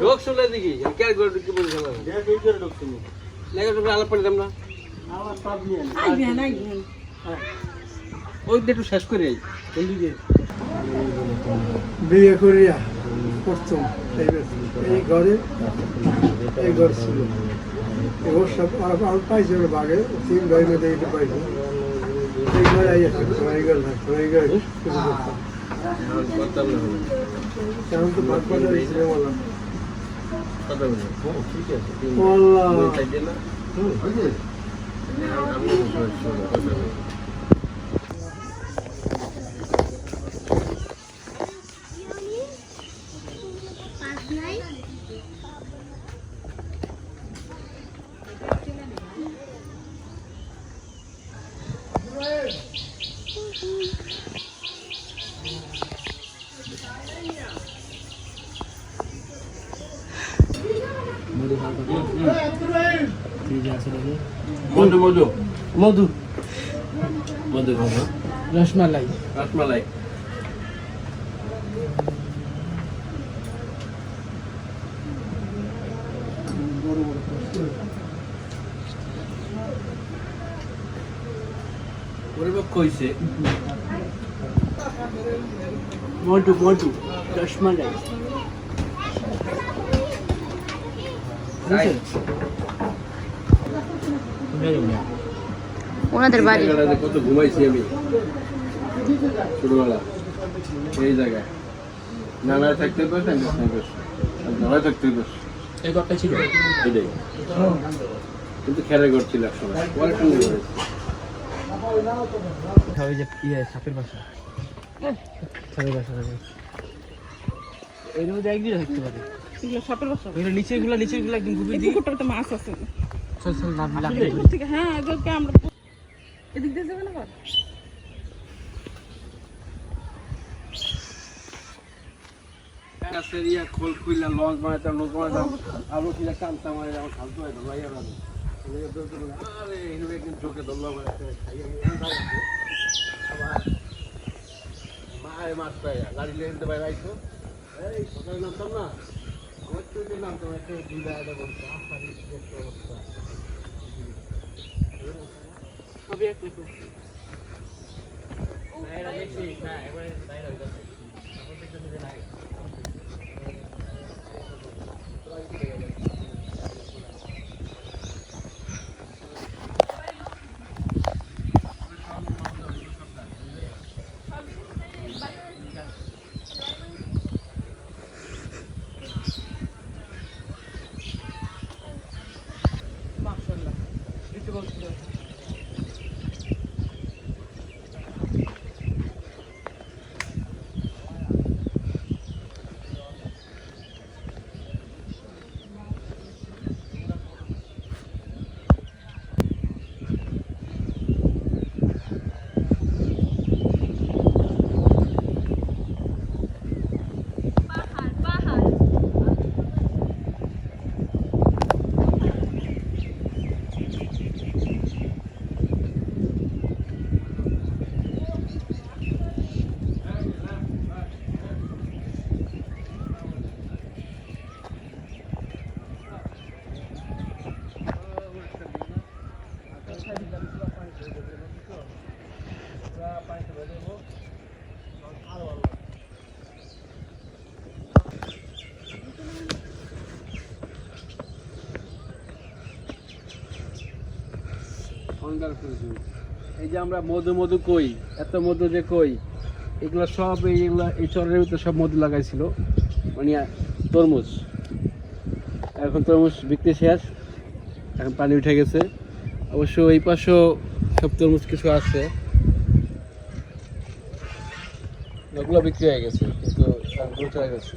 ঢোক শুনলে দেখি কে করে ঢুকে বলি শোনা লেগে ঢুকে আলাপ করে দাম না? ওই একটু শেষ করে বিয়ে করিয়া প্রথম এই এই ঘরে এই ঘর ছিল। এবার সব আর পাইছে ওর বাগে তিন ভাই মেয়ে দেখতে পাইছে। এই ঘরে আইয়া থাকতো এই ঘর থাকতো এই ঘরে বলি। ঠিক আছে মধু মধু। মধু। মধু রসমালাই। রসমালাই। পরিপক্ষ হয়েছে মধু মধু রসমালাই। ওনাদের বাড়ি। কত ঘুমাইছি আমি। ছোটবেলা। এই জায়গায়। নানা থাকতে পারছে আমি নানা থাকতে পারছে এই ঘরটা ছিল? এটাই। কিন্তু খেলার ঘর ছিল এক সময়। পরে সুন্দর ওই যে ইয়ে সাপের বাসা। সাপের বাসা। মধ্যে একদিন থাকতে পারে। এগুলো এগুলো একদম গুবি দিয়ে। পুকুরটাতে মাছ আছে। চল চল নাম লাগ পুকুর হ্যাঁ এগুলোকে আমরা এদিক দিয়ে যাবে না ঘর গাছের খোল খুইলা লঞ্চ বানাইতাম নৌকা বানাইতাম। আলু কিনা টানতাম আর আমার ফালতু হয় ভাইয়া লাগে আরে এগুলো একদিন চোখে ধরলাম আবার মাছ পাই গাড়ি লেগে দিতে পারে রাইছো এই সকালে নামতাম না? আমার চোখে নামতাম একটা দুই অঙ্গার ফুলছু এই যে আমরা মধু মধু কই, এত মধু যে কই, এগুলো সব এইগুলো এই চরের ভিতরে সব মধু লাগাইছিল মানে তরমুজ। এখন তরমুজ বিক্রি শেষ, এখন পানি উঠে গেছে। অবশ্য এই পাশেও সব তরমুজ কিছু আছে। ওগুলো বিক্রি হয়ে গেছে, কিন্তু গেছে।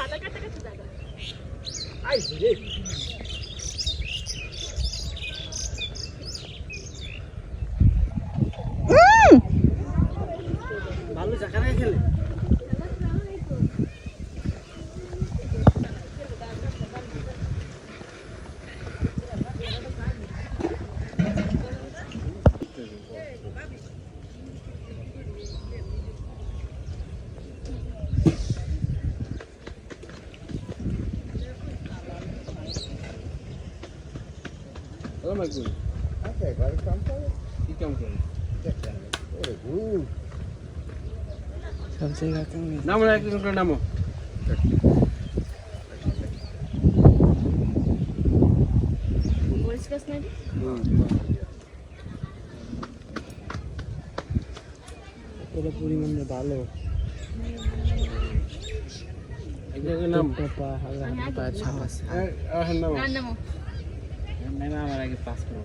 রাখো কাটতে আছে দেখা আই সালাম আলাইকুম কি কাম করেন সব জায়গাতে নামো না একজন করে নামো। পুরো পরিমাণে ভালো। একজন নাম। পা হালকা হালকা পায়ের ছাপ আছে হ্যাঁ নামো। আমার আগে পাস করো।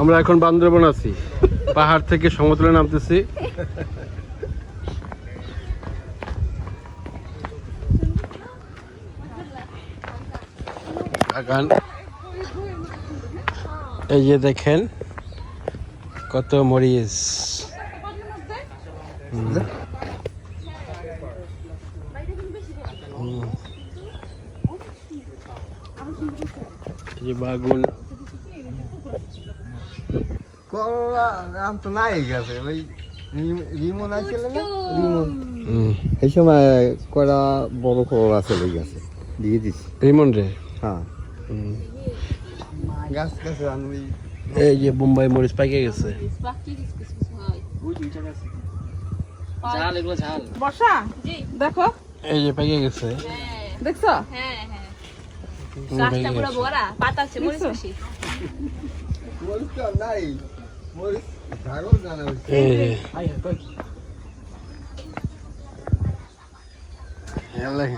আমরা এখন বান্দরবন আছি। পাহাড় থেকে সমতলে নামতেছি। বাগান। এই যে দেখেন কত মরিচ। যে বাগুন। করলা আম তো নাই গেছে ওই রিমন আছে না? রিমন। এই সময় করা বড় করলা চলে গেছে দিয়ে দিছি। রিমন রে? হ্যাঁ। গাছ গাছে আমি এই যে বোম্বাই মরিচ পাইকে গেছে বর্ষা দেখো এই যে পাইকে গেছে দেখছ হুম, পাইকে গেছে। দেখছ? মরিচ তো নাই মরিচ ছাগল জানা হচ্ছে আই কই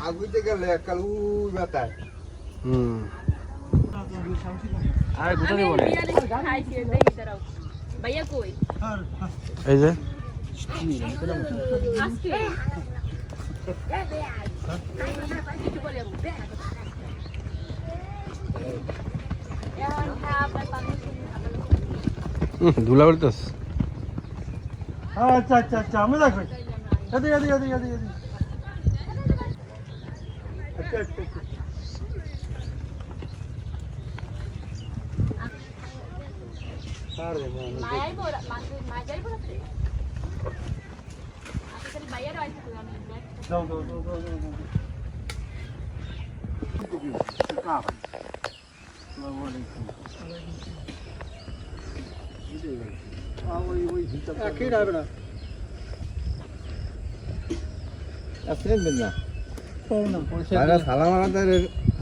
আগুতে গেলে কাল বাতায় হুম। আর গুটা দেব না এই যে। ধুলা উড়তেছ আচ্ছা আচ্ছা আচ্ছা আমি দেখো এদিকে আচ্ছা আচ্ছা আচ্ছা। আরে না, না, মায়াই বড় মায়াই বড় আপনি ভাইয়ার আইতে আমি দাও, দাও, দাও, দাও, দাও, দাও। একই রাখবে না আসলেন না পাবো না তারা সালাম আলাদার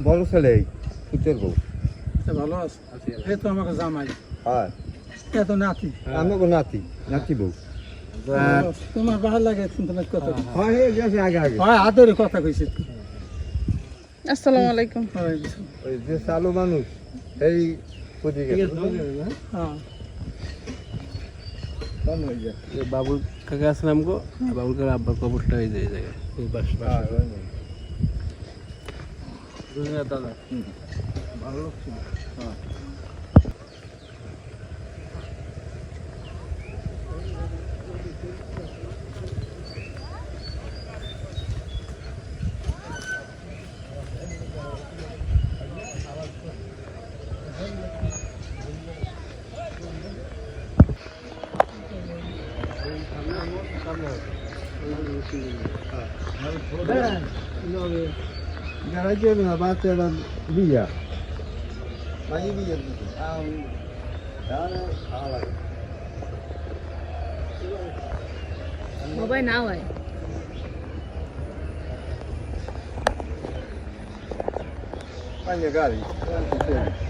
বড় ছেলে পুতের বউ ভালো আছে এই তো আমাকে জামাই হয় এত নাতি? আমাকে নাতি নাতি বউ। তোমার ভালো লাগে তোমার কথা হয় হয়ে গেছে আগে আগে। হয় আদরে কথা কইছে। আসসালামু আলাইকুম। ওই যে চালু মানুষ এই পুঁতি গেছে? হ্যাঁ। হয়ে বাবুল কাকা আছে নাম গো বাবুল কাকা আব্বার কবরটা এই জায়গায়। এই বাস হ্যাঁ, দাদা? ভালো লোক ছিল। যারা na batera bija. Manje bija. Mobile now, eh? Manje gari. Manje gari.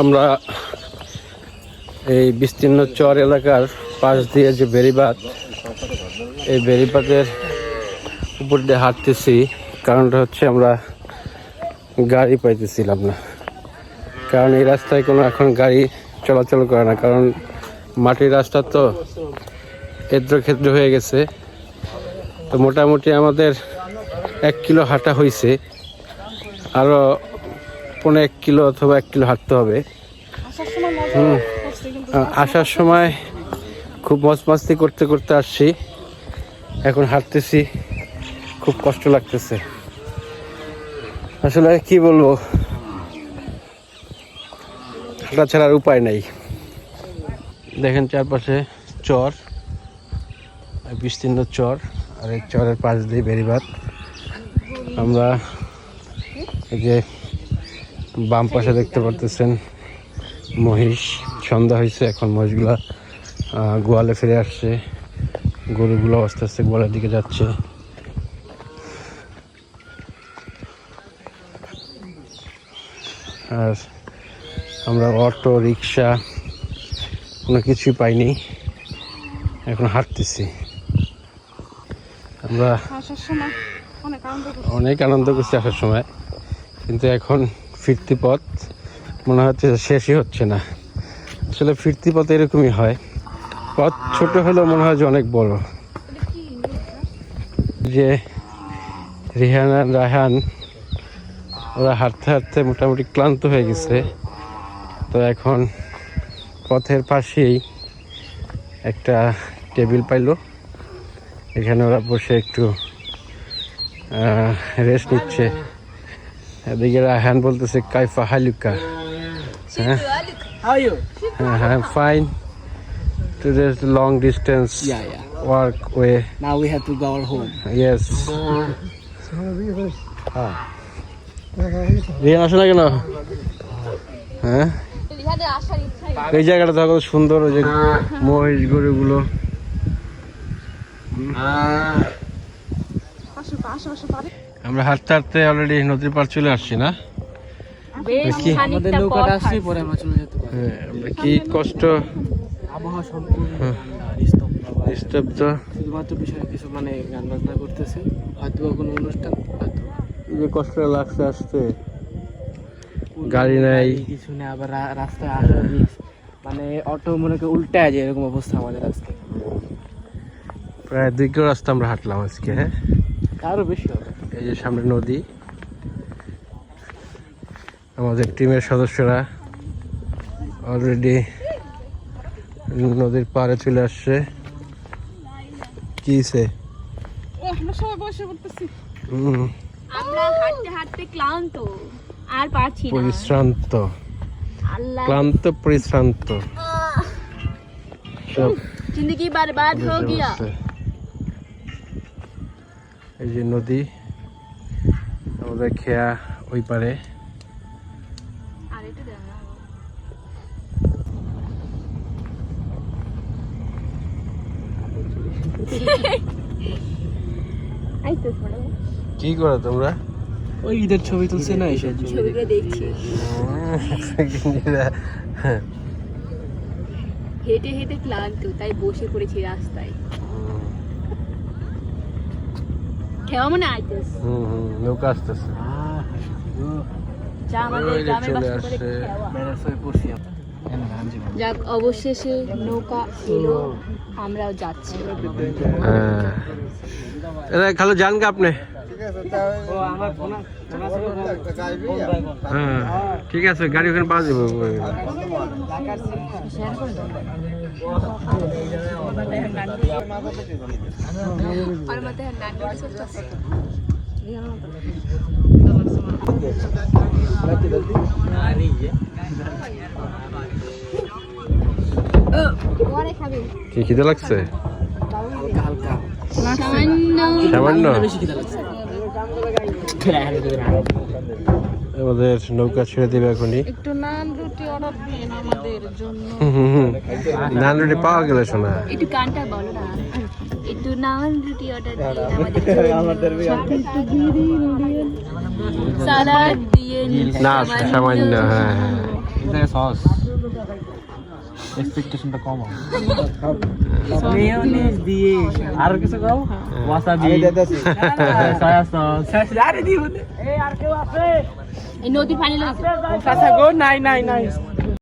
আমরা এই বিস্তীর্ণ চর এলাকার পাশ দিয়ে যে বেড়িবাঁধ এই বেড়িবাঁধের উপর দিয়ে হাঁটতেছি। কারণটা হচ্ছে আমরা গাড়ি পাইতেছিলাম না। কারণ এই রাস্তায় কোনো এখন গাড়ি চলাচল করে না। কারণ মাটির রাস্তা তো ক্ষেত্র ক্ষেত্র হয়ে গেছে। তো মোটামুটি আমাদের এক কিলো হাঁটা হয়েছে আরও পনেরো এক কিলো অথবা এক কিলো হাঁটতে হবে। হুম। আসার সময় খুব মজ মাস্তি করতে করতে আসছি। এখন হাঁটতেছি, খুব কষ্ট লাগতেছে। আসলে কি বলব? হাঁটা ছাড়ার উপায় নাই। দেখেন চারপাশে চর, বিস্তীর্ণ চর, আর এই চরের পাশ দিয়ে বেরিবাদ আমরা এই যে বাম পাশে দেখতে পারতেছেন মহিষ। সন্ধ্যা হয়েছে এখন মহিষগুলা গোয়ালে ফিরে আসছে। গরুগুলো আস্তে আস্তে গোয়ালের দিকে যাচ্ছে। আর আমরা অটো রিক্সা কোনো কিছুই পাইনি। এখন হাঁটতেছি। আমরা অনেক আনন্দ করছে। অনেক আনন্দ করছি আসার সময়। কিন্তু এখন ফিরতি পথ মনে হচ্ছে শেষই হচ্ছে না। আসলে ফিরতি পথ এরকমই হয়। পথ ছোট হলেও মনে হয় যে অনেক বড়। যে রিহান আর রায়হান, ওরা হাঁটতে হাঁটতে মোটামুটি ক্লান্ত হয়ে গেছে। তো এখন পথের পাশেই একটা টেবিল পাইলো। এখানে ওরা বসে একটু রেস্ট নিচ্ছে। এদিকে রায়হান বলতেছে, কাইফা হালুকা। হ্যাঁ? How are you? হ্যাঁ fine to this long distance Yeah, yeah. Work way Now we have to go home. Yes Riyan আসে না কেন? হ্যাঁ? এই জায়গাটা দেখো সুন্দর ওই যে মহিষ গরুগুলো। আমরা হাঁটতে হাঁটতে অলরেডি নদীর পার চলে আসছি না? বেশ? আমাদের নৌকাটা আসছে পরে আমরা চলে যেতে পারি। হ্যাঁ, কি কষ্ট? আবহাওয়া সম্পূর্ণ হ্যাঁ। নিস্তব্ধ। শুধুমাত্র কিছু মানে গান বাজনা করতেছে। হয়তো কোনো অনুষ্ঠান হয়তো। যে কষ্ট লাগছে আসতে। গাড়ি নাই। কিছু নেই আবার রা- রাস্তায় আসা মানে অটো মনে করে এরকম অবস্থা আমাদের আজকে। প্রায় দুই কিলো রাস্তা আমরা হাঁটলাম আজকে হ্যাঁ? আরও বেশি হবে। এই যে সামনে নদী। আমাদের টিমের সদস্যরা অলরেডি নদীর পাড়ে চলে আসছে কিছে ও আমরা সবাই বসে পড়তেছি হুম, আমরা হাঁটতে হাঁটতে ক্লান্ত আর পারছি না পরিশ্রান্ত আল্লাহ ক্লান্ত পরিশ্রান্ত সব जिंदगी बर्बाद हो বসে गया বসে। এই যে নদী আমাদের খেয়া ওই পারে কি করো তোমরা? ওই ঈদের ছবি তুলছে না এসে? ছবিগুলো দেখছি। হেঁটে হেঁটে ক্লান্ত তাই বসে পড়েছি রাস্তায়। খেওয়া মনে আইতেছ হুম হুম নৌকা আসতেছে। চলে আসছে। খেওয়া ব্যানার হয়ে পড়ছি আমরা যাক অবশেষে নৌকা এলো আমরাও যাচ্ছি। হ্যাঁ। এরা খালো যান কা আপনি। ঠিক আছে তাহলে ও আমার ফোন ফোন আছে একটা গাইবি হ্যাঁ ঠিক আছে গাড়ি ওখানে পাওয়া যাবে। আর মধ্যে নানি চলতেছে পরে খাবি কি খিদে লাগছে? সামান্য। সামান্য? বেশি খিদা লাগছে। আমাদের নৌকা ছেড়ে দেবে এখনই। একটু নান রুটি অর্ডার দিন আমাদের জন্য। নান রুটি পাওয়া গেলে শোনা। একটু গানটা বলো না। একটু নান রুটি অর্ডার দিন আমাদের সাথে একটু দিন সালাদ দিন না সামান্য হ্যাঁ হ্যাঁ। এটা সস। এক্সপেকটেশনটা কম মেয়োনিজ দিয়ে। আর কিছু কম ওয়াসাবি সয়া সস আরে দিও এই আর কেউ আছে? এই নদীর পানি লাগছে নাই নাই নাই